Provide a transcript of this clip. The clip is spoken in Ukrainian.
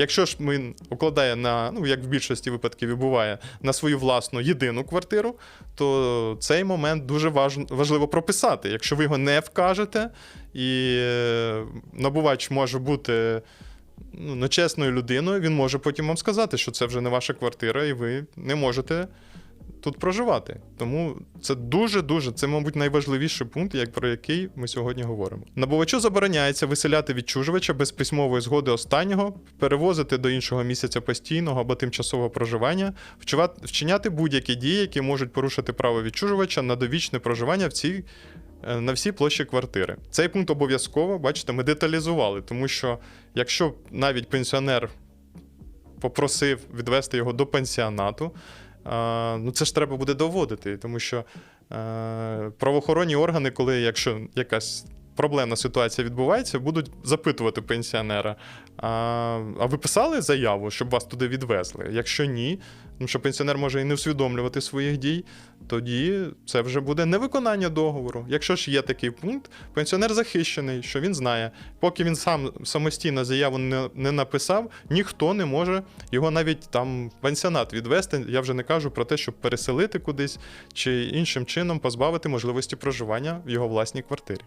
Якщо ж він укладає на, ну як в більшості випадків і буває, на свою власну єдину квартиру, то цей момент дуже важ, важливо прописати. Якщо ви його не вкажете, і е, набувач може бути ну, нечесною людиною, він може потім вам сказати, що це вже не ваша квартира, і ви не можете тут проживати. Тому це дуже-дуже, це, мабуть, найважливіший пункт, як про який ми сьогодні говоримо. Набувачу забороняється виселяти відчужувача без письмової згоди останнього, перевозити до іншого місяця постійного або тимчасового проживання, вчиняти будь-які дії, які можуть порушити право відчужувача на довічне проживання в цій. е, На всій площі квартири. Цей пункт обов'язково, бачите, ми деталізували, тому що якщо навіть пенсіонер попросив відвести його до пансіонату, а, ну це ж треба буде доводити, тому що е, правоохоронні органи, коли якщо якась проблемна ситуація відбувається, будуть запитувати пенсіонера. А, а ви писали заяву, щоб вас туди відвезли? Якщо ні, ну що пенсіонер може і не усвідомлювати своїх дій, тоді це вже буде невиконання договору. Якщо ж є такий пункт, пенсіонер захищений, що він знає, поки він сам самостійно заяву не, не написав, ніхто не може його навіть там в пансіонат відвести. Я вже не кажу про те, щоб переселити кудись чи іншим чином позбавити можливості проживання в його власній квартирі.